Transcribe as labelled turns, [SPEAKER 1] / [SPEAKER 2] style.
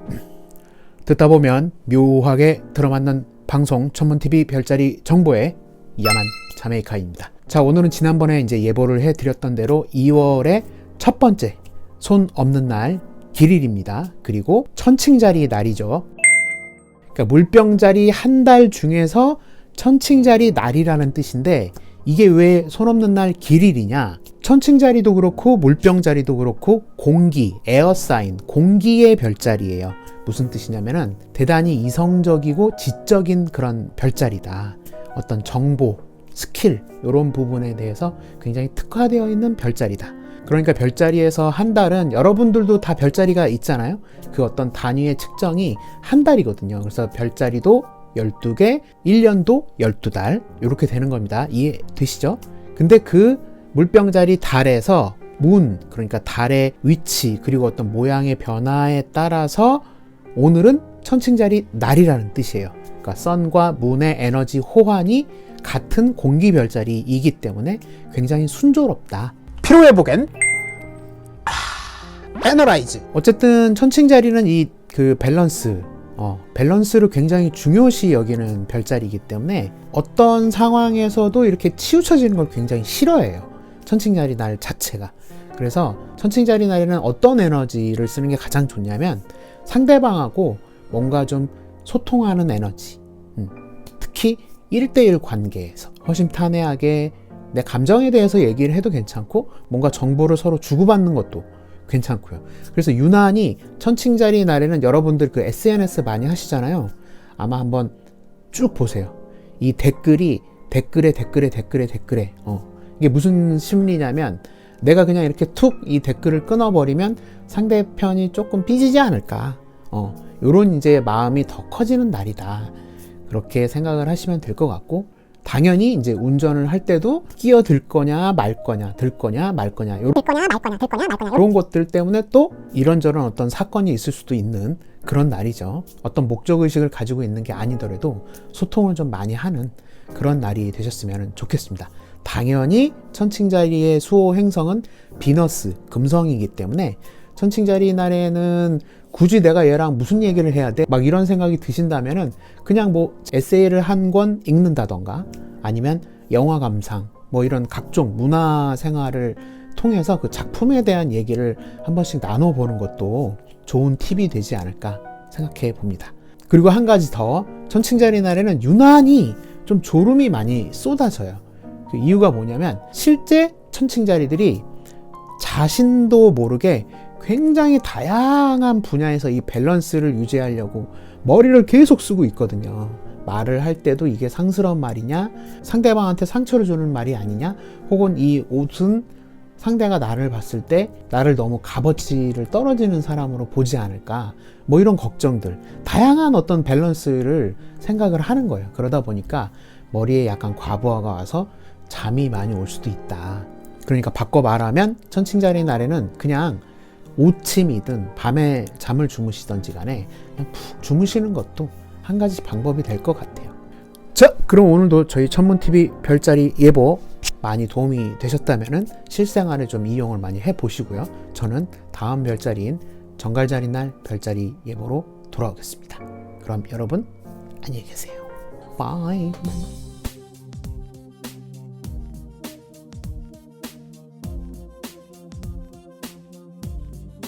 [SPEAKER 1] 듣다 보면 묘하게 들어맞는 방송 천문TV 별자리 정보의 야만 자메이카입니다. 자, 오늘은 지난번에 이제 예보를 해드렸던 대로 2월의 첫 번째 손 없는 날 길일입니다. 그리고 천칭자리 날이죠. 그러니까 물병자리 한 달 중에서 천칭자리 날이라는 뜻인데 이게 왜 손 없는 날 길일이냐? 천칭자리도 그렇고 물병 자리도 그렇고 공기, 에어사인, 공기의 별자리예요. 무슨 뜻이냐면은 대단히 이성적이고 지적인 그런 별자리다. 어떤 정보, 스킬 이런 부분에 대해서 굉장히 특화되어 있는 별자리다. 그러니까 별자리에서 한 달은 여러분들도 다 별자리가 있잖아요. 그 어떤 단위의 측정이 한 달이거든요. 그래서 별자리도 12개, 1년도 12달 이렇게 되는 겁니다. 이해되시죠? 근데 그 물병자리 달에서 문 그러니까 달의 위치 그리고 어떤 모양의 변화에 따라서 오늘은 천칭자리 날이라는 뜻이에요. 그러니까 선과 문의 에너지 호환이 같은 공기 별자리이기 때문에 굉장히 순조롭다. 피로 회복엔 에너라이즈. 어쨌든 천칭자리는 이 그 밸런스 어, 밸런스를 굉장히 중요시 여기는 별자리이기 때문에 어떤 상황에서도 이렇게 치우쳐지는 걸 굉장히 싫어해요. 천칭자리 날 자체가. 그래서 천칭자리 날에는 어떤 에너지를 쓰는 게 가장 좋냐면 상대방하고 뭔가 좀 소통하는 에너지. 음, 특히 1대1 관계에서 허심탄회하게 내 감정에 대해서 얘기를 해도 괜찮고 뭔가 정보를 서로 주고받는 것도 괜찮고요. 그래서 유난히 천칭자리 날에는 여러분들 그 SNS 많이 하시잖아요. 아마 한번 쭉 보세요. 이 댓글이 댓글에 댓글에 댓글에 댓글에 어. 이게 무슨 심리냐면 내가 그냥 이렇게 툭 이 댓글을 끊어버리면 상대편이 조금 삐지지 않을까. 어. 요런 이제 마음이 더 커지는 날이다. 그렇게 생각을 하시면 될 것 같고 당연히 이제 운전을 할 때도 끼어들 거냐 말 거냐 들 거냐 말 거냐 요런
[SPEAKER 2] 될 거냐 말 거냐 될 거냐 말 거냐
[SPEAKER 1] 그런 것들 때문에 또 이런저런 어떤 사건이 있을 수도 있는 그런 날이죠. 어떤 목적 의식을 가지고 있는 게 아니더라도 소통을 좀 많이 하는 그런 날이 되셨으면 좋겠습니다. 당연히 천칭자리의 수호 행성은 비너스 금성이기 때문에 천칭자리 날에는 굳이 내가 얘랑 무슨 얘기를 해야 돼? 막 이런 생각이 드신다면은 그냥 뭐 에세이를 한 권 읽는다던가 아니면 영화 감상 뭐 이런 각종 문화 생활을 통해서 그 작품에 대한 얘기를 한 번씩 나눠보는 것도 좋은 팁이 되지 않을까 생각해 봅니다. 그리고 한 가지 더 천칭자리 날에는 유난히 좀 졸음이 많이 쏟아져요. 그 이유가 뭐냐면 실제 천칭자리들이 자신도 모르게 굉장히 다양한 분야에서 이 밸런스를 유지하려고 머리를 계속 쓰고 있거든요. 말을 할 때도 이게 상스러운 말이냐, 상대방한테 상처를 주는 말이 아니냐, 혹은 이 옷은 상대가 나를 봤을 때 나를 너무 값어치를 떨어지는 사람으로 보지 않을까, 뭐 이런 걱정들, 다양한 어떤 밸런스를 생각을 하는 거예요. 그러다 보니까 머리에 약간 과부하가 와서 잠이 많이 올 수도 있다. 그러니까 바꿔 말하면 천칭자리 날에는 그냥 오침이든 밤에 잠을 주무시던지 간에 그냥 푹 주무시는 것도 한 가지 방법이 될 것 같아요. 자, 그럼 오늘도 저희 천문TV 별자리 예보 많이 도움이 되셨다면 실생활에 좀 이용을 많이 해보시고요. 저는 다음 별자리인 정갈자리 날 별자리 예보로 돌아오겠습니다. 그럼 여러분 안녕히 계세요. 바이.